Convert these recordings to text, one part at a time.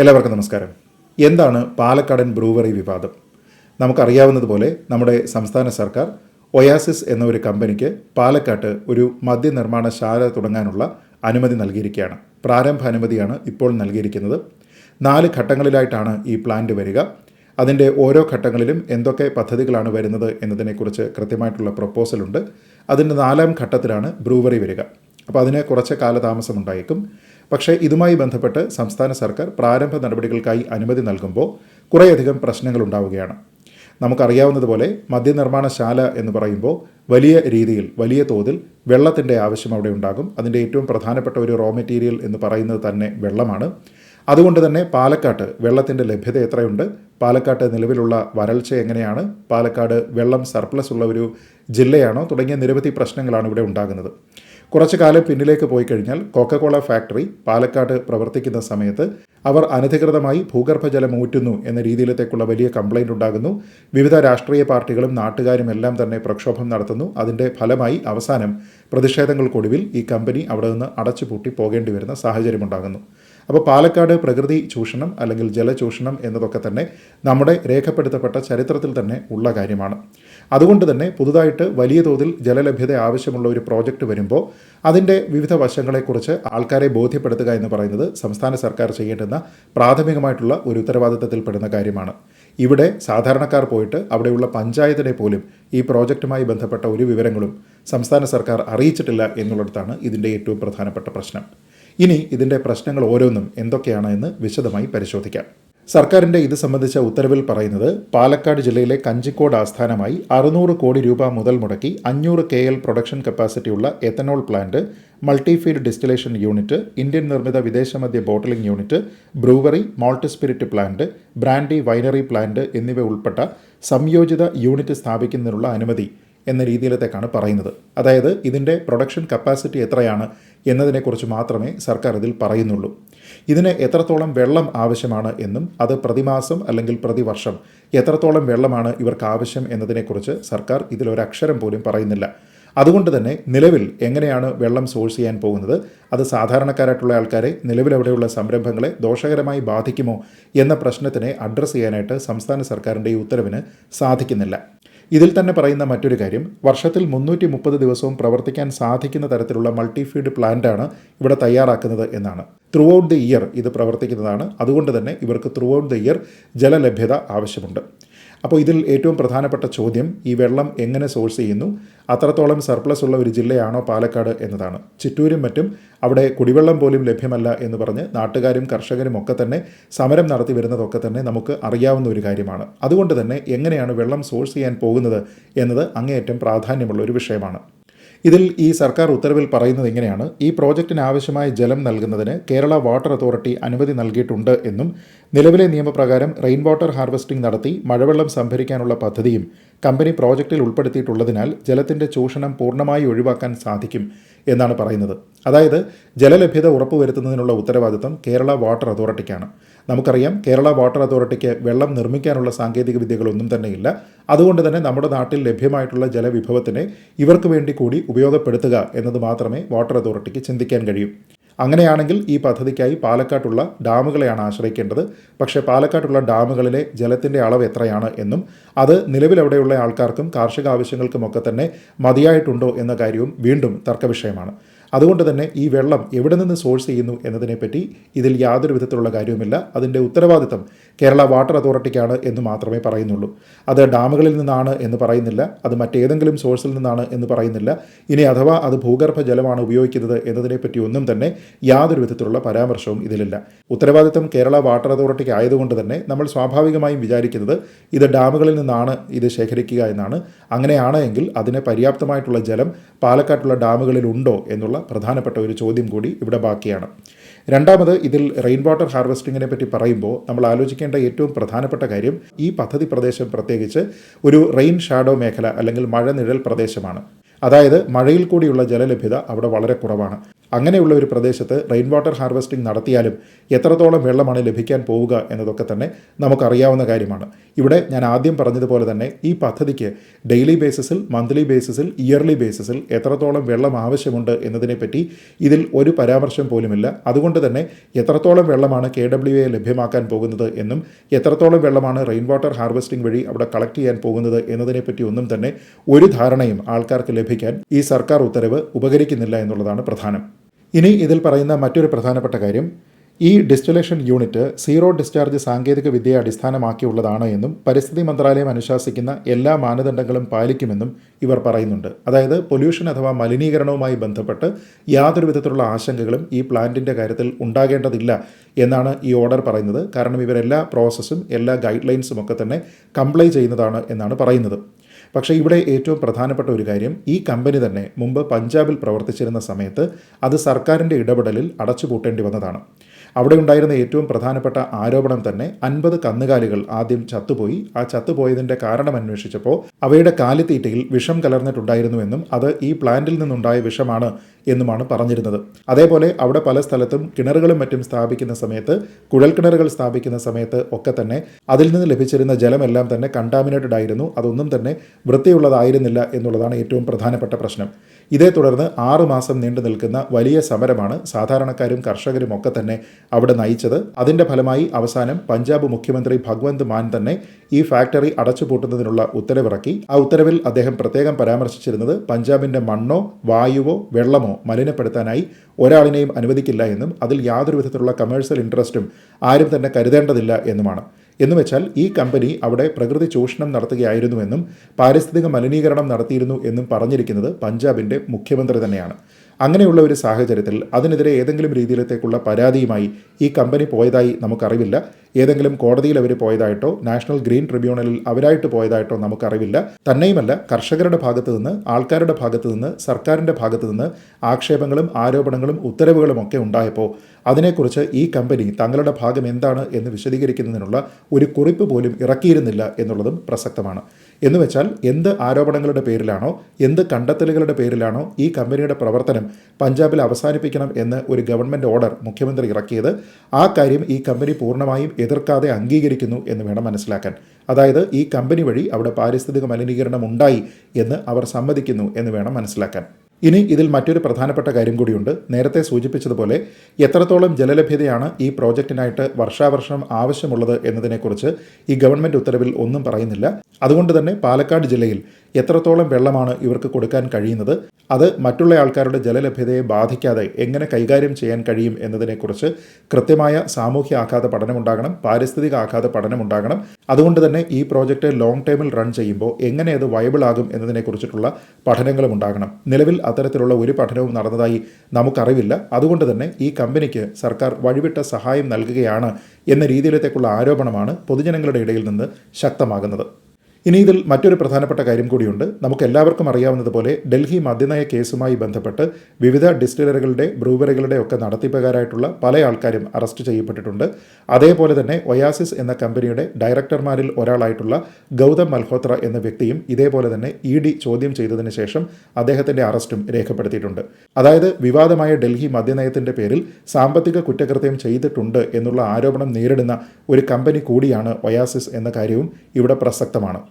എല്ലാവർക്കും നമസ്കാരം. എന്താണ് പാലക്കാടൻ ബ്രൂവറി വിവാദം? നമുക്കറിയാവുന്നതുപോലെ നമ്മുടെ സംസ്ഥാന സർക്കാർ ഒയാസിസ് എന്ന ഒരു കമ്പനിക്ക് പാലക്കാട്ട് ഒരു മദ്യനിർമ്മാണശാല തുടങ്ങാനുള്ള അനുമതി നൽകിയിരിക്കുകയാണ്. പ്രാരംഭ അനുമതിയാണ് ഇപ്പോൾ നൽകിയിരിക്കുന്നത്. നാല് ഘട്ടങ്ങളിലായിട്ടാണ് ഈ പ്ലാന്റ് വരിക. അതിന്റെ ഓരോ ഘട്ടങ്ങളിലും എന്തൊക്കെ പദ്ധതികളാണ് വരുന്നത് എന്നതിനെക്കുറിച്ച് കൃത്യമായിട്ടുള്ള പ്രപ്പോസലുണ്ട് അതിന്റെ നാലാം ഘട്ടത്തിലാണ് ബ്രൂവറി വരിക. അപ്പോൾ അതിന് കുറച്ച് കാലതാമസം ഉണ്ടായേക്കും പക്ഷേ ഇതുമായി ബന്ധപ്പെട്ട് സംസ്ഥാന സർക്കാർ പ്രാരംഭ നടപടികൾക്കായി അനുമതി നൽകുമ്പോൾ കുറേയധികം പ്രശ്നങ്ങൾ ഉണ്ടാവുകയാണ്. നമുക്കറിയാവുന്നതുപോലെ മദ്യനിർമ്മാണശാല എന്ന് പറയുമ്പോൾ വലിയ രീതിയിൽ വലിയ തോതിൽ വെള്ളത്തിന്റെ ആവശ്യം അവിടെ ഉണ്ടാകും. അതിന്റെ ഏറ്റവും പ്രധാനപ്പെട്ട ഒരു റോ മെറ്റീരിയൽ എന്ന് പറയുന്നത് തന്നെ വെള്ളമാണ്. അതുകൊണ്ട് തന്നെ പാലക്കാട്ട് വെള്ളത്തിന്റെ ലഭ്യത എത്രയുണ്ട്? പാലക്കാട്ട് നിലവിലുള്ള വരൾച്ച എങ്ങനെയാണ്? പാലക്കാട് വെള്ളം സർപ്ലസ് ഉള്ള ഒരു ജില്ലയാണോ? തുടങ്ങിയ നിരവധി പ്രശ്നങ്ങളാണ് ഇവിടെ ഉണ്ടാകുന്നത്. കുറച്ചു കാലം പിന്നിലേക്ക് പോയി കഴിഞ്ഞാൽ കോക്കക്കോള ഫാക്ടറി പാലക്കാട് പ്രവർത്തിക്കുന്ന സമയത്ത് അവർ അനധികൃതമായി ഭൂഗർഭജലം ഊറ്റുന്നു എന്ന രീതിയിലത്തേക്കുള്ള വലിയ കംപ്ലൈന്റ് ഉണ്ടാകുന്നു. വിവിധ രാഷ്ട്രീയ പാർട്ടികളും നാട്ടുകാരും എല്ലാം തന്നെ പ്രക്ഷോഭം നടത്തുന്നു. അതിന്റെ ഫലമായി അവസാനം പ്രതിഷേധങ്ങൾക്കൊടുവിൽ ഈ കമ്പനി അവിടെ നിന്ന് അടച്ചുപൂട്ടി പോകേണ്ടി വരുന്ന സാഹചര്യമുണ്ടാകുന്നു അപ്പോൾ പാലക്കാട് പ്രകൃതി ചൂഷണം അല്ലെങ്കിൽ ജലചൂഷണം എന്നതൊക്കെ തന്നെ നമ്മുടെ രേഖപ്പെടുത്തപ്പെട്ട ചരിത്രത്തിൽ തന്നെ ഉള്ള കാര്യമാണ്. അതുകൊണ്ട് തന്നെ പുതുതായിട്ട് വലിയ തോതിൽ ജലലഭ്യത ആവശ്യമുള്ള ഒരു പ്രോജക്റ്റ് വരുമ്പോൾ അതിന്റെ വിവിധ വശങ്ങളെക്കുറിച്ച് ആൾക്കാരെ ബോധ്യപ്പെടുത്തുക എന്ന് പറയുന്നത് സംസ്ഥാന സർക്കാർ ചെയ്യേണ്ടുന്ന പ്രാഥമികമായിട്ടുള്ള ഒരു ഉത്തരവാദിത്തത്തിൽപ്പെടുന്ന കാര്യമാണ്. ഇവിടെ സാധാരണക്കാർ പോയിട്ട് അവിടെയുള്ള പഞ്ചായത്തിനെ പോലും ഈ പ്രോജക്റ്റുമായി ബന്ധപ്പെട്ട ഒരു വിവരങ്ങളും സംസ്ഥാന സർക്കാർ അറിയിച്ചിട്ടില്ല എന്നുള്ളിടത്താണ് ഇതിന്റെ ഏറ്റവും പ്രധാനപ്പെട്ട പ്രശ്നം. ഇനി ഇതിന്റെ പ്രശ്നങ്ങൾ ഓരോന്നും എന്തൊക്കെയാണ് എന്ന് വിശദമായി പരിശോധിക്കാം. സർക്കാരിന്റെ ഇത് സംബന്ധിച്ച ഉത്തരവിൽ പറയുന്നത് പാലക്കാട് ജില്ലയിലെ കഞ്ചിക്കോട് ആസ്ഥാനമായി അറുന്നൂറ് കോടി രൂപ മുതൽ മുടക്കി അഞ്ഞൂറ് K L production കപ്പാസിറ്റിയുള്ള ethanol plant multifeed distillation unit Indian നിർമ്മിത വിദേശമദ്യ bottling unit brewery malt spirit plant brandy winery plant എന്നിവ ഉൾപ്പെട്ട സംയോജിത യൂണിറ്റ് സ്ഥാപിക്കുന്നതിനുള്ള അനുമതി എന്ന രീതിയിലത്തേക്കാണ് പറയുന്നത്. അതായത് ഇതിന്റെ പ്രൊഡക്ഷൻ കപ്പാസിറ്റി എത്രയാണ് എന്നതിനെക്കുറിച്ച് മാത്രമേ സർക്കാർ ഇതിൽ പറയുന്നുള്ളൂ. ഇതിന് എത്രത്തോളം വെള്ളം ആവശ്യമാണ് എന്നും അത് പ്രതിമാസം അല്ലെങ്കിൽ പ്രതിവർഷം എത്രത്തോളം വെള്ളമാണ് ഇവർക്ക് ആവശ്യം എന്നതിനെക്കുറിച്ച് സർക്കാർ ഇതിലൊരക്ഷരം പോലും പറയുന്നില്ല. അതുകൊണ്ട് തന്നെ നിലവിൽ എങ്ങനെയാണ് വെള്ളം സോഴ്സ് ചെയ്യാൻ പോകുന്നത് അത് സാധാരണക്കാരായിട്ടുള്ള ആൾക്കാരെ നിലവിലവിടെയുള്ള സംരംഭങ്ങളെ ദോഷകരമായി ബാധിക്കുമോ എന്ന പ്രശ്നത്തിനെ അഡ്രസ്സ് ചെയ്യാനായിട്ട് സംസ്ഥാന സർക്കാരിന്റെ ഈ ഉത്തരവിന് സാധിക്കുന്നില്ല. ഇതിൽ തന്നെ പറയുന്ന മറ്റൊരു കാര്യം വർഷത്തിൽ മുന്നൂറ്റി മുപ്പത് ദിവസവും പ്രവർത്തിക്കാൻ സാധിക്കുന്ന തരത്തിലുള്ള മൾട്ടിഫീഡ് പ്ലാന്റാണ് ഇവിടെ തയ്യാറാക്കുന്നത് എന്നാണ്. ത്രൂ ഔട്ട് ദി ഇയർ ഇത് പ്രവർത്തിക്കുന്നതാണ്. അതുകൊണ്ട് തന്നെ ഇവർക്ക് ത്രൂ ഔട്ട് ദി ഇയർ ജലലഭ്യത ആവശ്യമുണ്ട്. അപ്പോൾ ഇതിൽ ഏറ്റവും പ്രധാനപ്പെട്ട ചോദ്യം ഈ വെള്ളം എങ്ങനെ സോഴ്സ് ചെയ്യുന്നു? അത്രത്തോളം സർപ്ലസ് ഉള്ള ഒരു ജില്ലയാണോ പാലക്കാട് എന്നതാണ്. ചിറ്റൂരും മറ്റും അവിടെ കുടിവെള്ളം പോലും ലഭ്യമല്ല എന്ന് പറഞ്ഞ് നാട്ടുകാരും കർഷകരും ഒക്കെ തന്നെ സമരം നടത്തി വരുന്നതൊക്കെ തന്നെ നമുക്ക് അറിയാവുന്ന ഒരു കാര്യമാണ്. അതുകൊണ്ട് തന്നെ എങ്ങനെയാണ് വെള്ളം സോഴ്സ് ചെയ്യാൻ പോകുന്നത് എന്നത് അങ്ങേയറ്റം പ്രാധാന്യമുള്ള ഒരു വിഷയമാണ്. ഇതിൽ ഈ സർക്കാർ ഉത്തരവിൽ പറയുന്നത് ഇങ്ങനെയാണ്. ഈ പ്രോജക്റ്റിന് ആവശ്യമായ ജലം നൽകുന്നതിന് കേരള വാട്ടർ അതോറിറ്റി അനുമതി നൽകിയിട്ടുണ്ട് എന്നും നിലവിലെ നിയമപ്രകാരം റെയിൻ വാട്ടർ ഹാർവസ്റ്റിംഗ് നടത്തി മഴവെള്ളം സംഭരിക്കാനുള്ള പദ്ധതിയും കമ്പനി പ്രോജക്റ്റിൽ ഉൾപ്പെടുത്തിയിട്ടുള്ളതിനാൽ ജലത്തിന്റെ ചൂഷണം പൂർണമായി ഒഴിവാക്കാൻ സാധിക്കും എന്നാണ് പറയുന്നത്. അതായത് ജലലഭ്യത ഉറപ്പുവരുത്തുന്നതിനുള്ള ഉത്തരവാദിത്തം കേരള വാട്ടർ അതോറിറ്റിക്കാണ്. നമുക്കറിയാം കേരള വാട്ടർ അതോറിറ്റിക്ക് വെള്ളം നിർമ്മിക്കാനുള്ള സാങ്കേതിക വിദ്യകളൊന്നും തന്നെയില്ല. അതുകൊണ്ട് തന്നെ നമ്മുടെ നാട്ടിൽ ലഭ്യമായിട്ടുള്ള ജലവിഭവത്തിനെ ഇവർക്ക് വേണ്ടി കൂടി ഉപയോഗപ്പെടുത്തുക എന്നത് മാത്രമേ വാട്ടർ അതോറിറ്റിക്ക് ചിന്തിക്കാൻ കഴിയൂ. അങ്ങനെയാണെങ്കിൽ ഈ പദ്ധതിക്കായി പാലക്കാട്ടുള്ള ഡാമുകളെയാണ് ആശ്രയിക്കേണ്ടത്. പക്ഷേ പാലക്കാട്ടുള്ള ഡാമുകളിലെ ജലത്തിന്റെ അളവ് എത്രയാണ് എന്നും അത് നിലവിലവിടെയുള്ള ആൾക്കാർക്കും കാർഷിക ആവശ്യങ്ങൾക്കുമൊക്കെ തന്നെ മതിയായിട്ടുണ്ടോ എന്ന കാര്യവും വീണ്ടും തർക്കവിഷയമാണ്. അതുകൊണ്ട് തന്നെ ഈ വെള്ളം എവിടെ നിന്ന് സോഴ്സ് ചെയ്യുന്നു എന്നതിനെപ്പറ്റി ഇതിൽ യാതൊരു വിധത്തിലുള്ള കാര്യവുമില്ല. അതിന്റെ ഉത്തരവാദിത്തം കേരള വാട്ടർ അതോറിറ്റിക്കാണ് എന്ന് മാത്രമേ പറയുന്നുള്ളൂ. അത് ഡാമുകളിൽ നിന്നാണ് എന്ന് പറയുന്നില്ല. അത് മറ്റേതെങ്കിലും സോഴ്സിൽ നിന്നാണ് എന്ന് പറയുന്നില്ല. ഇനി അഥവാ അത് ഭൂഗർഭ ജലമാണ് ഉപയോഗിക്കുന്നത് എന്നതിനെപ്പറ്റി ഒന്നും തന്നെ യാതൊരു വിധത്തിലുള്ള പരാമർശവും ഇതിലില്ല. ഉത്തരവാദിത്തം കേരള വാട്ടർ അതോറിറ്റിക്ക് ആയതുകൊണ്ട് തന്നെ നമ്മൾ സ്വാഭാവികമായും വിചാരിക്കുന്നത് ഇത് ഡാമുകളിൽ നിന്നാണ് ഇത് ശേഖരിക്കുക എന്നാണ്. അങ്ങനെയാണ് എങ്കിൽ അതിന് പര്യാപ്തമായിട്ടുള്ള ജലം പാലക്കാട്ടുള്ള ഡാമുകളിൽ ഉണ്ടോ എന്നുള്ള പ്രധാനപ്പെട്ട ഒരു ചോദ്യം കൂടി ഇവിടെ ബാക്കിയാണ്. രണ്ടാമത് ഇതിൽ റെയിൻ വാട്ടർ ഹാർവെസ്റ്റിങ്ങിനെ പറ്റി പറയുമ്പോൾ നമ്മൾ ആലോചിക്കേണ്ട ഏറ്റവും പ്രധാനപ്പെട്ട കാര്യം ഈ പദ്ധതി പ്രദേശം പ്രത്യേകിച്ച് ഒരു റെയിൻ ഷാഡോ മേഖല അല്ലെങ്കിൽ മഴ നിഴൽ പ്രദേശമാണ്. അതായത് മഴയിൽ കൂടിയുള്ള ജലലഭ്യത അവിടെ വളരെ കുറവാണ്. അങ്ങനെയുള്ള ഒരു പ്രദേശത്ത് റെയിൻ വാട്ടർ ഹാർവെസ്റ്റിംഗ് നടത്തിയാലും എത്രത്തോളം വെള്ളമാണ് ലഭിക്കാൻ പോവുക എന്നതൊക്കെ തന്നെ നമുക്കറിയാവുന്ന കാര്യമാണ്. ഇവിടെ ഞാൻ ആദ്യം പറഞ്ഞതുപോലെ തന്നെ ഈ പദ്ധതിക്ക് ഡെയിലി ബേസിസിൽ മന്ത്ലി ബേസിസിൽ ഇയർലി ബേസിസിൽ എത്രത്തോളം വെള്ളം ആവശ്യമുണ്ട് എന്നതിനെപ്പറ്റി ഇതിൽ ഒരു പരാമർശം പോലുമില്ല. അതുകൊണ്ട് തന്നെ എത്രത്തോളം വെള്ളമാണ് കെ ഡബ്ല്യു എ ലഭ്യമാക്കാൻ പോകുന്നത് എന്നും എത്രത്തോളം വെള്ളമാണ് റെയിൻ വാട്ടർ ഹാർവെസ്റ്റിംഗ് വഴി അവിടെ കളക്ട് ചെയ്യാൻ പോകുന്നത് എന്നതിനെപ്പറ്റി ഒന്നും തന്നെ ഒരു ധാരണയും ആൾക്കാർക്ക് ലഭിക്കാൻ ഈ സർക്കാർ ഉത്തരവ് ഉപകരിക്കുന്നില്ല എന്നുള്ളതാണ് പ്രധാനം. ഇനി ഇതിൽ പറയുന്ന മറ്റൊരു പ്രധാനപ്പെട്ട കാര്യം ഈ ഡിസ്റ്റിലേഷൻ യൂണിറ്റ് സീറോ ഡിസ്ചാർജ് സാങ്കേതിക വിദ്യയെ അടിസ്ഥാനമാക്കിയുള്ളതാണ് എന്നും പരിസ്ഥിതി മന്ത്രാലയം അനുശാസിക്കുന്ന എല്ലാ മാനദണ്ഡങ്ങളും പാലിക്കുമെന്നും ഇവർ പറയുന്നുണ്ട്. അതായത് പൊല്യൂഷൻ അഥവാ മലിനീകരണവുമായി ബന്ധപ്പെട്ട് യാതൊരു വിധത്തിലുള്ള ആശങ്കകളും ഈ പ്ലാന്റിന്റെ കാര്യത്തിൽ ഉണ്ടാകേണ്ടതില്ല എന്നാണ് ഈ ഓർഡർ പറയുന്നത്. കാരണം ഇവരെല്ലാ പ്രോസസ്സും എല്ലാ ഗൈഡ് ലൈൻസും ഒക്കെ തന്നെ കംപ്ലൈ ചെയ്യുന്നതാണ് എന്നാണ് പറയുന്നത്. പക്ഷേ ഇവിടെ ഏറ്റവും പ്രധാനപ്പെട്ട ഒരു കാര്യം ഈ കമ്പനി തന്നെ മുമ്പ് പഞ്ചാബിൽ പ്രവർത്തിച്ചിരുന്ന സമയത്ത് അത് സർക്കാരിന്റെ ഇടപെടലിൽ അടച്ചുപൂട്ടേണ്ടി വന്നതാണ്. അവിടെ ഉണ്ടായിരുന്ന ഏറ്റവും പ്രധാനപ്പെട്ട ആരോപണം തന്നെ അൻപത് കന്നുകാലികൾ ആദ്യം ചത്തുപോയി. ആ ചത്തുപോയതിന്റെ കാരണം അന്വേഷിച്ചപ്പോൾ അവയുടെ കാലിത്തീറ്റയിൽ വിഷം കലർന്നിട്ടുണ്ടായിരുന്നുവെന്നും അത് ഈ പ്ലാന്റിൽ നിന്നുണ്ടായ വിഷമാണ് എന്നുമാണ് പറഞ്ഞിരുന്നത്. അതേപോലെ അവിടെ പല സ്ഥലത്തും കിണറുകളും മറ്റും സ്ഥാപിക്കുന്ന സമയത്ത് കുഴൽക്കിണറുകൾ സ്ഥാപിക്കുന്ന സമയത്ത് ഒക്കെ തന്നെ അതിൽ നിന്ന് ലഭിച്ചിരുന്ന ജലമെല്ലാം തന്നെ കണ്ടാമിനേറ്റഡ് ആയിരുന്നു. അതൊന്നും തന്നെ വൃത്തിയുള്ളതായിരുന്നില്ല എന്നുള്ളതാണ് ഏറ്റവും പ്രധാനപ്പെട്ട പ്രശ്നം. ഇതേ തുടർന്ന് ആറുമാസം നീണ്ടു നിൽക്കുന്ന വലിയ സമരമാണ് സാധാരണക്കാരും കർഷകരും ഒക്കെ തന്നെ അവിടെ നയിച്ചത്. അതിന്റെ ഫലമായി അവസാനം പഞ്ചാബ് മുഖ്യമന്ത്രി ഭഗവന്ത് മാൻ തന്നെ ഈ ഫാക്ടറി അടച്ചുപൂട്ടുന്നതിനുള്ള ഉത്തരവിറക്കി. ആ ഉത്തരവിൽ അദ്ദേഹം പ്രത്യേകം പരാമർശിച്ചിരുന്നത് പഞ്ചാബിന്റെ മണ്ണോ വായുവോ വെള്ളമോ മലിനപ്പെടുത്താനായി ഒരാളിനെയും അനുവദിക്കില്ല എന്നും അതിൽ യാതൊരു വിധത്തിലുള്ള കമേഴ്സ്യൽ ഇൻട്രസ്റ്റും ആരും തന്നെ കരുതേണ്ടതില്ല എന്നുമാണ്. എന്നുവെച്ചാൽ ഈ കമ്പനി അവിടെ പ്രകൃതി ചൂഷണം നടത്തുകയായിരുന്നുവെന്നും പാരിസ്ഥിതിക മലിനീകരണം നടത്തിയിരുന്നു എന്നും പറഞ്ഞിരിക്കുന്നത് പഞ്ചാബിന്റെ മുഖ്യമന്ത്രി തന്നെയാണ്. അങ്ങനെയുള്ള ഒരു സാഹചര്യത്തിൽ അതിനെതിരെ ഏതെങ്കിലും രീതിയിലത്തേക്കുള്ള പരാതിയുമായി ഈ കമ്പനി പോയതായി നമുക്കറിവില്ല. ഏതെങ്കിലും കോടതിയിൽ അവർ പോയതായിട്ടോ നാഷണൽ ഗ്രീൻ ട്രിബ്യൂണലിൽ അവരായിട്ട് പോയതായിട്ടോ നമുക്കറിവില്ല. തന്നെയുമല്ല കർഷകരുടെ ഭാഗത്തു നിന്ന് ആൾക്കാരുടെ ഭാഗത്തു നിന്ന് സർക്കാരിന്റെ ഭാഗത്തു നിന്ന് ആക്ഷേപങ്ങളും ആരോപണങ്ങളും ഉത്തരവുകളും ഒക്കെ ഉണ്ടായപ്പോൾ അതിനെക്കുറിച്ച് ഈ കമ്പനി തങ്ങളുടെ ഭാഗം എന്താണ് എന്ന് വിശദീകരിക്കുന്നതിനുള്ള ഒരു കുറിപ്പ് പോലും ഇറക്കിയിരുന്നില്ല എന്നുള്ളതും പ്രസക്തമാണ്. എന്നുവെച്ചാൽ എന്ത് ആരോപണങ്ങളുടെ പേരിലാണോ എന്ത് കണ്ടെത്തലുകളുടെ പേരിലാണോ ഈ കമ്പനിയുടെ പ്രവർത്തനം പഞ്ചാബിൽ അവസാനിപ്പിക്കണം എന്ന് ഒരു ഗവൺമെന്റ് ഓർഡർ മുഖ്യമന്ത്രി ഇറക്കിയത് ആ കാര്യം ഈ കമ്പനി പൂർണമായും എതിർക്കാതെ അംഗീകരിക്കുന്നു എന്ന് വേണം മനസ്സിലാക്കാൻ. അതായത് ഈ കമ്പനി വഴി അവിടെ പാരിസ്ഥിതിക മലിനീകരണം ഉണ്ടായി എന്ന് അവർ സമ്മതിക്കുന്നു എന്ന് വേണം മനസ്സിലാക്കാൻ. ഇനി ഇതിൽ മറ്റൊരു പ്രധാനപ്പെട്ട കാര്യം കൂടിയുണ്ട്. നേരത്തെ സൂചിപ്പിച്ചതുപോലെ എത്രത്തോളം ജലലഭ്യതയാണ് ഈ പ്രോജക്റ്റിനായിട്ട് വർഷാവർഷം ആവശ്യമുള്ളത് എന്നതിനെക്കുറിച്ച് ഈ ഗവൺമെന്റ് ഉത്തരവിൽ ഒന്നും പറയുന്നില്ല. അതുകൊണ്ട് തന്നെ പാലക്കാട് ജില്ലയിൽ എത്രത്തോളം വെള്ളമാണ് ഇവർക്ക് കൊടുക്കാൻ കഴിയുന്നത് അത് മറ്റുള്ള ആൾക്കാരുടെ ജലലഭ്യതയെ ബാധിക്കാതെ എങ്ങനെ കൈകാര്യം ചെയ്യാൻ കഴിയും എന്നതിനെക്കുറിച്ച് കൃത്യമായ സാമൂഹ്യ ആഘാത പഠനമുണ്ടാകണം പാരിസ്ഥിതിക ആഘാത പഠനമുണ്ടാകണം. അതുകൊണ്ട് തന്നെ ഈ പ്രോജക്റ്റ് ലോങ് ടൈമിൽ റൺ ചെയ്യുമ്പോൾ എങ്ങനെ അത് വയബിൾ ആകും എന്നതിനെക്കുറിച്ചിട്ടുള്ള പഠനങ്ങളും ഉണ്ടാകണം. നിലവിൽ അത്തരത്തിലുള്ള ഒരു പഠനവും നടന്നതായി നമുക്കറിവില്ല. അതുകൊണ്ട് തന്നെ ഈ കമ്പനിക്ക് സർക്കാർ വഴിവിട്ട സഹായം നൽകുകയാണ് എന്ന രീതിയിലത്തേക്കുള്ള ആരോപണമാണ് പൊതുജനങ്ങളുടെ ഇടയിൽ നിന്ന് ശക്തമാകുന്നത്. ഇനി ഇതിൽ മറ്റൊരു പ്രധാനപ്പെട്ട കാര്യം കൂടിയുണ്ട്. നമുക്ക് എല്ലാവർക്കും അറിയാവുന്നതുപോലെ ഡൽഹി മദ്യനയ കേസുമായി ബന്ധപ്പെട്ട് വിവിധ ഡിസ്റ്റിലറികളുടെ ബ്രൂവറികളുടെ ഒക്കെ നടത്തിപ്പുകാരായിട്ടുള്ള പല ആൾക്കാരും അറസ്റ്റ് ചെയ്യപ്പെട്ടിട്ടുണ്ട്. അതേപോലെ തന്നെ ഒയാസിസ് എന്ന കമ്പനിയുടെ ഡയറക്ടർമാരിൽ ഒരാളായിട്ടുള്ള ഗൗതം മൽഹോത്ര എന്ന വ്യക്തിയും ഇതേപോലെ തന്നെ ഇ ഡി ചോദ്യം ചെയ്തതിന് ശേഷം അദ്ദേഹത്തിന്റെ അറസ്റ്റും രേഖപ്പെടുത്തിയിട്ടുണ്ട്. അതായത് വിവാദമായ ഡൽഹി മദ്യനയത്തിന്റെ പേരിൽ സാമ്പത്തിക കുറ്റകൃത്യം ചെയ്തിട്ടുണ്ട് എന്നുള്ള ആരോപണം നേരിടുന്ന ഒരു കമ്പനി കൂടിയാണ് ഒയാസിസ് എന്ന കാര്യവും ഇവിടെ പ്രസക്തമാണ്.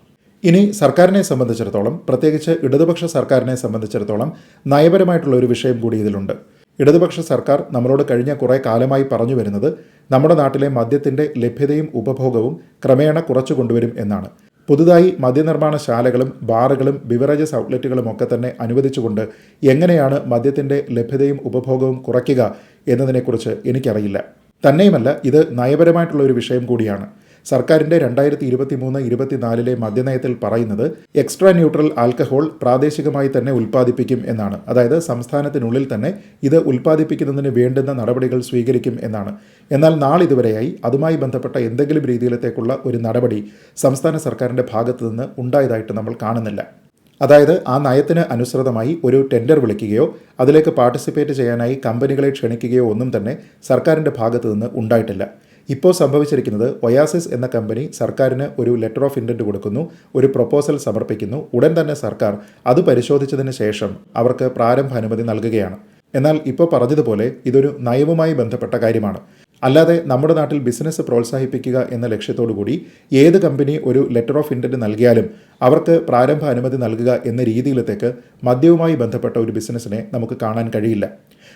ഇനി സർക്കാരിനെ സംബന്ധിച്ചിടത്തോളം പ്രത്യേകിച്ച് ഇടതുപക്ഷ സർക്കാരിനെ സംബന്ധിച്ചിടത്തോളം നയപരമായിട്ടുള്ള ഒരു വിഷയം കൂടി ഇതിലുണ്ട്. ഇടതുപക്ഷ സർക്കാർ നമ്മളോട് കഴിഞ്ഞ കുറേ കാലമായി പറഞ്ഞു വരുന്നത് നമ്മുടെ നാട്ടിലെ മദ്യത്തിന്റെ ലഭ്യതയും ഉപഭോഗവും ക്രമേണ കുറച്ചു കൊണ്ടുവരും എന്നാണ്. പുതുതായി മദ്യനിർമ്മാണശാലകളും ബാറുകളും ബിവറേജസ് ഔട്ട്ലെറ്റുകളും ഒക്കെ തന്നെ അനുവദിച്ചുകൊണ്ട് എങ്ങനെയാണ് മദ്യത്തിന്റെ ലഭ്യതയും ഉപഭോഗവും കുറയ്ക്കുക എന്നതിനെക്കുറിച്ച് എനിക്കറിയില്ല. തന്നെയുമല്ല ഇത് നയപരമായിട്ടുള്ള ഒരു വിഷയം കൂടിയാണ്. സർക്കാരിന്റെ രണ്ടായിരത്തി ഇരുപത്തി മൂന്ന് ഇരുപത്തിനാലിലെ മദ്യനയത്തിൽ പറയുന്നത് എക്സ്ട്രാ ന്യൂട്രൽ ആൽക്കഹോൾ പ്രാദേശികമായി തന്നെ ഉൽപ്പാദിപ്പിക്കും എന്നാണ്. അതായത് സംസ്ഥാനത്തിനുള്ളിൽ തന്നെ ഇത് ഉൽപ്പാദിപ്പിക്കുന്നതിന് വേണ്ടുന്ന നടപടികൾ സ്വീകരിക്കും എന്നാണ്. എന്നാൽ നാളിതുവരെയായി അതുമായി ബന്ധപ്പെട്ട എന്തെങ്കിലും രീതിയിലത്തേക്കുള്ള ഒരു നടപടി സംസ്ഥാന സർക്കാരിന്റെ ഭാഗത്തു നിന്ന് ഉണ്ടായതായിട്ട് നമ്മൾ കാണുന്നില്ല. അതായത് ആ നയത്തിന് അനുസൃതമായി ഒരു ടെൻഡർ വിളിക്കുകയോ അതിലേക്ക് പാർട്ടിസിപ്പേറ്റ് ചെയ്യാനായി കമ്പനികളെ ക്ഷണിക്കുകയോ ഒന്നും തന്നെ സർക്കാരിന്റെ ഭാഗത്തു നിന്ന് ഉണ്ടായിട്ടില്ല. ഇപ്പോൾ സംഭവിച്ചിരിക്കുന്നത് ഒയാസിസ് എന്ന കമ്പനി സർക്കാരിന് ഒരു ലെറ്റർ ഓഫ് ഇന്റന്റ് കൊടുക്കുന്നു ഒരു പ്രൊപ്പോസൽ സമർപ്പിക്കുന്നു. ഉടൻ തന്നെ സർക്കാർ അത് പരിശോധിച്ചതിന് ശേഷം അവർക്ക് പ്രാരംഭ അനുമതി നൽകുകയാണ്. എന്നാൽ ഇപ്പോൾ പറഞ്ഞതുപോലെ ഇതൊരു നയവുമായി ബന്ധപ്പെട്ട കാര്യമാണ്. അല്ലാതെ നമ്മുടെ നാട്ടിൽ ബിസിനസ് പ്രോത്സാഹിപ്പിക്കുക എന്ന ലക്ഷ്യത്തോടു കൂടി ഏത് കമ്പനി ഒരു ലെറ്റർ ഓഫ് ഇന്റന്റ് നൽകിയാലും അവർക്ക് പ്രാരംഭ അനുമതി നൽകുക എന്ന രീതിയിലത്തേക്ക് മദ്യവുമായി ബന്ധപ്പെട്ട ഒരു ബിസിനസ്സിനെ നമുക്ക് കാണാൻ കഴിയില്ല.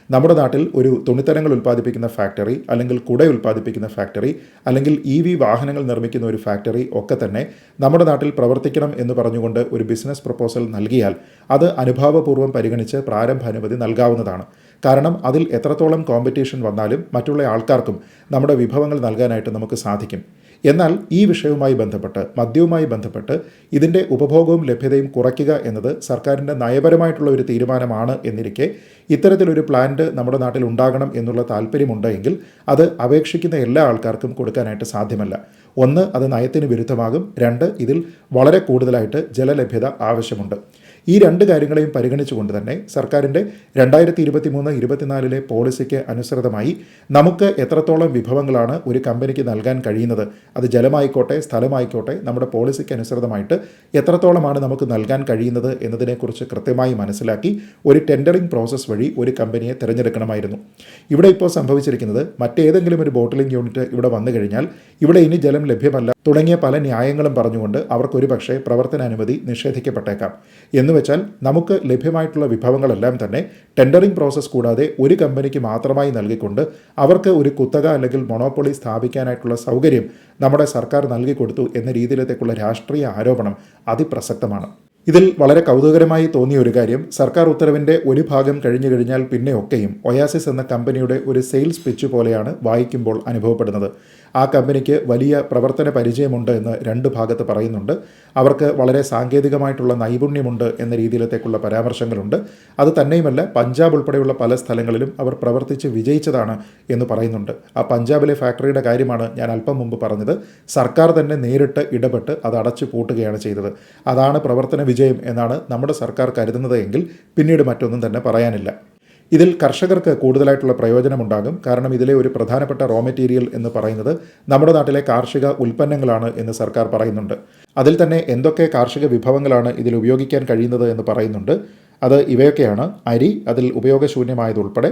നമ്മുടെ നാട്ടിൽ ഒരു തുണിത്തരങ്ങൾ ഉൽപ്പാദിപ്പിക്കുന്ന ഫാക്ടറി അല്ലെങ്കിൽ കുട ഉൽപ്പാദിപ്പിക്കുന്ന ഫാക്ടറി അല്ലെങ്കിൽ ഇ വി വാഹനങ്ങൾ നിർമ്മിക്കുന്ന ഒരു ഫാക്ടറി ഒക്കെ തന്നെ നമ്മുടെ നാട്ടിൽ പ്രവർത്തിക്കണം എന്ന് പറഞ്ഞുകൊണ്ട് ഒരു ബിസിനസ് പ്രപ്പോസൽ നൽകിയാൽ അത് അനുഭാവപൂർവം പരിഗണിച്ച് പ്രാരംഭ അനുമതി നൽകാവുന്നതാണ്. കാരണം അതിൽ എത്രത്തോളം കോമ്പറ്റീഷൻ വന്നാലും മറ്റുള്ള ആൾക്കാർക്കും നമ്മുടെ വിഭവങ്ങൾ നൽകാനായിട്ട് നമുക്ക് സാധിക്കും. എന്നാൽ ഈ വിഷയവുമായി ബന്ധപ്പെട്ട് മദ്യവുമായി ബന്ധപ്പെട്ട് ഇതിന്റെ ഉപഭോഗവും ലഭ്യതയും കുറയ്ക്കുക എന്നത് സർക്കാരിന്റെ നയപരമായിട്ടുള്ള ഒരു തീരുമാനമാണ് എന്നിരിക്കെ ഇത്തരത്തിലൊരു പ്ലാന്റ് നമ്മുടെ നാട്ടിൽ ഉണ്ടാകണം എന്നുള്ള താല്പര്യമുണ്ടെങ്കിൽ അത് അപേക്ഷിക്കുന്ന എല്ലാ ആൾക്കാർക്കും കൊടുക്കാനായിട്ട് സാധ്യമല്ല. ഒന്ന് അത് നയത്തിന് വിരുദ്ധമാകും. രണ്ട് ഇതിൽ വളരെ കൂടുതലായിട്ട് ജലലഭ്യത ആവശ്യമുണ്ട്. ഈ രണ്ട് കാര്യങ്ങളെയും പരിഗണിച്ചുകൊണ്ട് തന്നെ സർക്കാരിന്റെ രണ്ടായിരത്തി ഇരുപത്തി മൂന്ന് ഇരുപത്തിനാലിലെ പോളിസിക്ക് അനുസൃതമായി നമുക്ക് എത്രത്തോളം വിഭവങ്ങളാണ് ഒരു കമ്പനിക്ക് നൽകാൻ കഴിയുന്നത് അത് ജലമായിക്കോട്ടെ സ്ഥലമായിക്കോട്ടെ നമ്മുടെ പോളിസിക്ക് അനുസൃതമായിട്ട് എത്രത്തോളമാണ് നമുക്ക് നൽകാൻ കഴിയുന്നത് എന്നതിനെക്കുറിച്ച് കൃത്യമായി മനസ്സിലാക്കി ഒരു ടെൻഡറിംഗ് പ്രോസസ്സ് വഴി ഒരു കമ്പനിയെ തിരഞ്ഞെടുക്കണമായിരുന്നു. ഇവിടെ ഇപ്പോൾ സംഭവിച്ചിരിക്കുന്നത് മറ്റേതെങ്കിലും ഒരു ബോട്ടിലിംഗ് യൂണിറ്റ് ഇവിടെ വന്നു കഴിഞ്ഞാൽ ഇവിടെ ഇനി ജലം ലഭ്യമല്ല തുടങ്ങിയ പല ന്യായങ്ങളും പറഞ്ഞുകൊണ്ട് അവർക്കൊരു പക്ഷേ പ്രവർത്തനാനുമതി നിഷേധിക്കപ്പെട്ടേക്കാം. എന്ന് വെച്ചാൽ നമുക്ക് ലഭ്യമായിട്ടുള്ള വിഭവങ്ങളെല്ലാം തന്നെ ടെൻഡറിംഗ് പ്രോസസ്സ് കൂടാതെ ഒരു കമ്പനിക്ക് മാത്രമായി നൽകിക്കൊണ്ട് അവർക്ക് ഒരു കുത്തക അല്ലെങ്കിൽ മൊണോപ്പൊളി സ്ഥാപിക്കാനായിട്ടുള്ള സൗകര്യം നമ്മുടെ സർക്കാർ നൽകിക്കൊടുത്തു എന്ന രീതിയിലത്തേക്കുള്ള രാഷ്ട്രീയ ആരോപണം അതിപ്രസക്തമാണ്. ഇതിൽ വളരെ കൗതുകരമായി തോന്നിയ ഒരു കാര്യം സർക്കാർ ഉത്തരവിന്റെ ഒരു ഭാഗം കഴിഞ്ഞു കഴിഞ്ഞാൽ പിന്നെയൊക്കെയും ഒയാസിസ് എന്ന കമ്പനിയുടെ ഒരു സെയിൽസ് പിച്ച് പോലെയാണ് വായിക്കുമ്പോൾ അനുഭവപ്പെടുന്നത്. ആ കമ്പനിക്ക് വലിയ പ്രവർത്തന പരിചയമുണ്ട് എന്ന് രണ്ട് ഭാഗത്ത് പറയുന്നുണ്ട്. അവർക്ക് വളരെ സാങ്കേതികമായിട്ടുള്ള നൈപുണ്യമുണ്ട് എന്ന രീതിയിലത്തേക്കുള്ള പരാമർശങ്ങളുണ്ട്. അത് തന്നെയുമല്ല പഞ്ചാബ് ഉൾപ്പെടെയുള്ള പല സ്ഥലങ്ങളിലും അവർ പ്രവർത്തിച്ച് വിജയിച്ചതാണ് എന്ന് പറയുന്നുണ്ട്. ആ പഞ്ചാബിലെ ഫാക്ടറിയുടെ കാര്യമാണ് ഞാൻ അല്പം മുമ്പ് പറഞ്ഞത്. സർക്കാർ തന്നെ നേരിട്ട് ഇടപെട്ട് അത് അടച്ചു പൂട്ടുകയാണ് ചെയ്തത്. അതാണ് പ്രവർത്തന വിജയം എന്നാണ് നമ്മുടെ സർക്കാർ കരുതുന്നത് എങ്കിൽ പിന്നീട് മറ്റൊന്നും തന്നെ പറയാനില്ല. ഇതിൽ കർഷകർക്ക് കൂടുതലായിട്ടുള്ള പ്രയോജനമുണ്ടാകും. കാരണം ഇതിലെ ഒരു പ്രധാനപ്പെട്ട റോ മെറ്റീരിയൽ എന്ന് പറയുന്നത് നമ്മുടെ നാട്ടിലെ കാർഷിക ഉൽപ്പന്നങ്ങളാണ് എന്ന് സർക്കാർ പറയുന്നുണ്ട്. അതിൽ തന്നെ എന്തൊക്കെ കാർഷിക വിഭവങ്ങളാണ് ഇതിൽ ഉപയോഗിക്കാൻ കഴിയുന്നത് എന്ന് പറയുന്നുണ്ട്. അത് ഇവയൊക്കെയാണ്. അരി അതിൽ ഉപയോഗശൂന്യമായതുൾപ്പെടെ.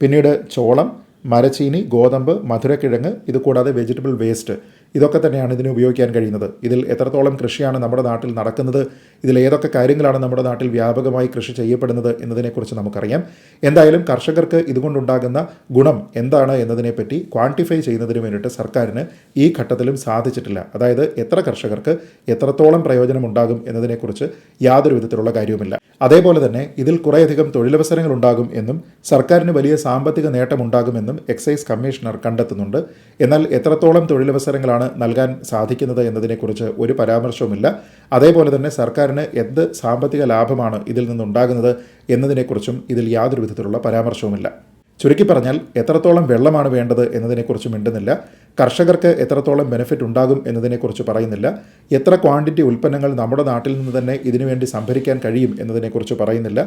പിന്നീട് ചോളം മരച്ചീനി ഗോതമ്പ് മധുരക്കിഴങ്ങ് ഇത് കൂടാതെ വെജിറ്റബിൾ വേസ്റ്റ് ഇതൊക്കെ തന്നെയാണ് ഇതിന് ഉപയോഗിക്കാൻ കഴിയുന്നത്. ഇതിൽ എത്രത്തോളം കൃഷിയാണ് നമ്മുടെ നാട്ടിൽ നടക്കുന്നത് ഇതിൽ ഏതൊക്കെ കാര്യങ്ങളാണ് നമ്മുടെ നാട്ടിൽ വ്യാപകമായി കൃഷി ചെയ്യപ്പെടുന്നത് എന്നതിനെക്കുറിച്ച് നമുക്കറിയാം. എന്തായാലും കർഷകർക്ക് ഇതുകൊണ്ടുണ്ടാകുന്ന ഗുണം എന്താണ് എന്നതിനെപ്പറ്റി ക്വാണ്ടിഫൈ ചെയ്യുന്നതിന് വേണ്ടിയിട്ട് സർക്കാരിന് ഈ ഘട്ടത്തിലും സാധിച്ചിട്ടില്ല. അതായത് എത്ര കർഷകർക്ക് എത്രത്തോളം പ്രയോജനം ഉണ്ടാകും എന്നതിനെക്കുറിച്ച് യാതൊരു വിധത്തിലുള്ള കാര്യവുമില്ല. അതേപോലെ തന്നെ ഇതിൽ കുറേയധികം തൊഴിലവസരങ്ങൾ ഉണ്ടാകും എന്നും സർക്കാരിന് വലിയ സാമ്പത്തിക നേട്ടമുണ്ടാകുമെന്നും എക്സൈസ് കമ്മീഷണർ കണ്ടെത്തുന്നുണ്ട്. എന്നാൽ എത്രത്തോളം തൊഴിലവസരങ്ങളാണ് നൽകാൻ സാധിക്കുന്നത് എന്നതിനെക്കുറിച്ച് ഒരു പരാമർശവുമില്ല. അതേപോലെ തന്നെ സർക്കാരിന് എന്ത് സാമ്പത്തിക ലാഭമാണ് ഇതിൽ നിന്നുണ്ടാകുന്നത് എന്നതിനെക്കുറിച്ചും ഇതിൽ യാതൊരു വിധത്തിലുള്ള പരാമർശവുമില്ല. ചുരുക്കി പറഞ്ഞാൽ എത്രത്തോളം വെള്ളമാണ് വേണ്ടത് എന്നതിനെക്കുറിച്ച് മിണ്ടുന്നില്ല. കർഷകർക്ക് എത്രത്തോളം ബെനിഫിറ്റ് ഉണ്ടാകും എന്നതിനെക്കുറിച്ച് പറയുന്നില്ല. എത്ര ക്വാണ്ടിറ്റി ഉൽപ്പന്നങ്ങൾ നമ്മുടെ നാട്ടിൽ നിന്ന് തന്നെ ഇതിനുവേണ്ടി സംഭരിക്കാൻ കഴിയും എന്നതിനെക്കുറിച്ച് പറയുന്നില്ല.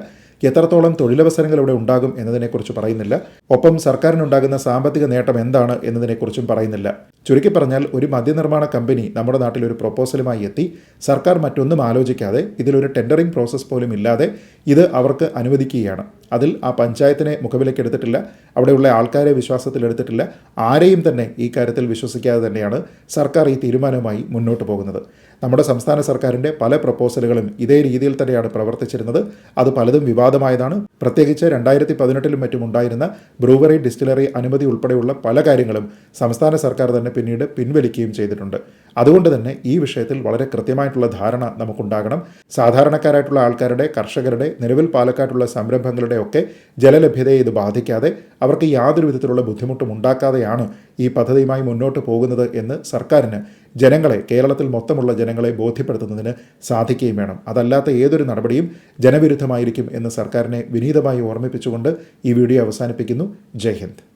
എത്രത്തോളം തൊഴിലവസരങ്ങൾ ഇവിടെ ഉണ്ടാകും എന്നതിനെക്കുറിച്ച് പറയുന്നില്ല. ഒപ്പം സർക്കാരിനുണ്ടാകുന്ന സാമ്പത്തിക നേട്ടം എന്താണ് എന്നതിനെക്കുറിച്ചും പറയുന്നില്ല. ചുരുക്കി പറഞ്ഞാൽ ഒരു മദ്യനിർമ്മാണ കമ്പനി നമ്മുടെ നാട്ടിൽ ഒരു പ്രൊപ്പോസലുമായി എത്തി. സർക്കാർ മറ്റൊന്നും ആലോചിക്കാതെ ഇതിലൊരു ടെൻഡറിംഗ് പ്രോസസ്സ് പോലും ഇല്ലാതെ ഇത് അവർക്ക് അനുവദിക്കുകയാണ്. അതിൽ ആ പഞ്ചായത്തിനെ മുഖവിലേക്ക് എടുത്തിട്ടില്ല അവിടെയുള്ള ആൾക്കാരെ വിശ്വാസത്തിലെടുത്തിട്ടില്ല ആരെയും തന്നെ ഈ കാര്യത്തിൽ വിശ്വസിക്കാതെ തന്നെയാണ് സർക്കാർ ഈ തീരുമാനവുമായി മുന്നോട്ട് പോകുന്നത്. നമ്മുടെ സംസ്ഥാന സർക്കാരിന്റെ പല പ്രപ്പോസലുകളും ഇതേ രീതിയിൽ തന്നെയാണ് പ്രവർത്തിച്ചിരുന്നത്. അത് പലതും വിവാദമായതാണ്. പ്രത്യേകിച്ച് രണ്ടായിരത്തി പതിനെട്ടിലും മറ്റും ഉണ്ടായിരുന്ന ബ്രൂവറി ഡിസ്റ്റിലറി അനുമതി ഉൾപ്പെടെയുള്ള പല കാര്യങ്ങളും സംസ്ഥാന സർക്കാർ തന്നെ പിന്നീട് പിൻവലിക്കുകയും ചെയ്തിട്ടുണ്ട്. അതുകൊണ്ട് തന്നെ ഈ വിഷയത്തിൽ വളരെ കൃത്യമായിട്ടുള്ള ധാരണ നമുക്കുണ്ടാകണം. സാധാരണക്കാരായിട്ടുള്ള ആൾക്കാരുടെ കർഷകരുടെ നിലവിൽ പാലക്കാട്ടുള്ള സംരംഭങ്ങളുടെ ഒക്കെ ജലലഭ്യതയെ ഇത് ബാധിക്കാതെ അവർക്ക് യാതൊരു വിധത്തിലുള്ള ബുദ്ധിമുട്ടും ഉണ്ടാക്കാതെയാണ് ഈ പദ്ധതിയുമായി മുന്നോട്ട് പോകുന്നത് എന്ന് സർക്കാരിന് ജനങ്ങളെ കേരളത്തിൽ മൊത്തമുള്ള ജനങ്ങളെ ബോധ്യപ്പെടുത്തുന്നതിന് സാധിക്കുകയും വേണം. അതല്ലാത്ത ഏതൊരു നടപടിയും ജനവിരുദ്ധമായിരിക്കും എന്ന് സർക്കാരിനെ വിനീതമായി ഓർമ്മിപ്പിച്ചുകൊണ്ട് ഈ വീഡിയോ അവസാനിപ്പിക്കുന്നു. ജയ് ഹിന്ദ്.